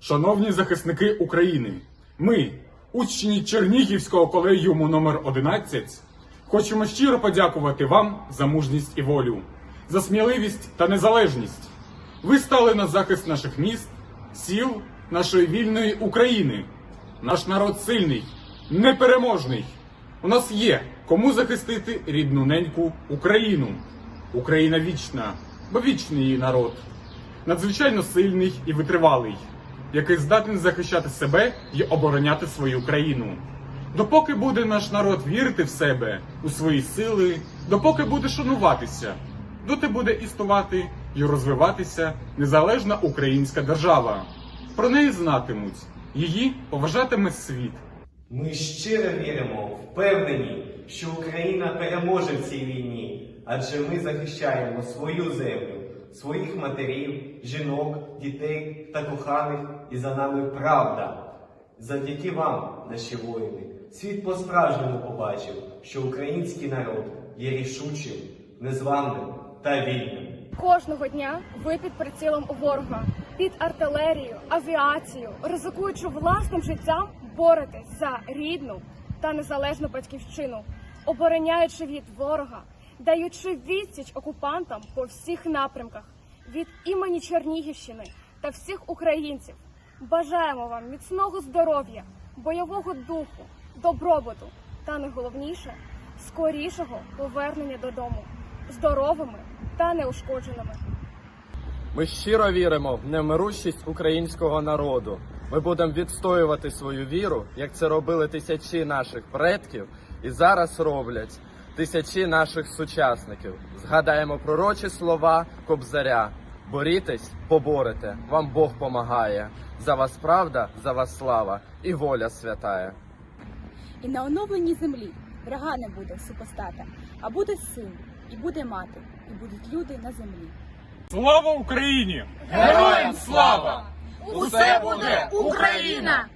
Шановні захисники України, ми, учні Чернігівського колегіуму номер 11 хочемо щиро подякувати вам за мужність і волю, за сміливість та незалежність. Ви стали на захист наших міст, сіл, нашої вільної України. Наш народ сильний, непереможний. У нас є кому захистити рідну неньку Україну. Україна вічна, бо вічний її народ. Надзвичайно сильний і витривалий, який здатний захищати себе і обороняти свою країну. Допоки буде наш народ вірити в себе, у свої сили, допоки буде шануватися, доти буде існувати і розвиватися незалежна українська держава. Про неї знатимуть, її поважатиме світ. Ми щиро віримо, впевнені, що Україна переможе в цій війні, адже ми захищаємо свою землю, своїх матерів, жінок, дітей та коханих, і за нами правда. Завдяки вам, наші воїни, світ по-справжньому побачив, що український народ є рішучим, незламним та вільним. Кожного дня ви під прицілом ворога, під артилерією, авіацією, ризикуючи власним життям, боретесь за рідну та незалежну батьківщину, обороняючи від ворога, даючи відсіч окупантам по всіх напрямках від імені Чернігівщини та всіх українців. Бажаємо вам міцного здоров'я, бойового духу, добробуту та найголовніше скорішого повернення додому здоровими та неушкодженими. Ми щиро віримо в немирущість українського народу. Ми будемо відстоювати свою віру, як це робили тисячі наших предків, і зараз роблять тисячі наших сучасників. Згадаємо пророчі слова Кобзаря. Борітесь, поборете, вам Бог помагає. За вас правда, за вас слава і воля святая. І на оновленій землі врага не буде супостата, а буде син, і буде мати, і будуть люди на землі. Слава Україні! Героям слава! Усе буде Україна!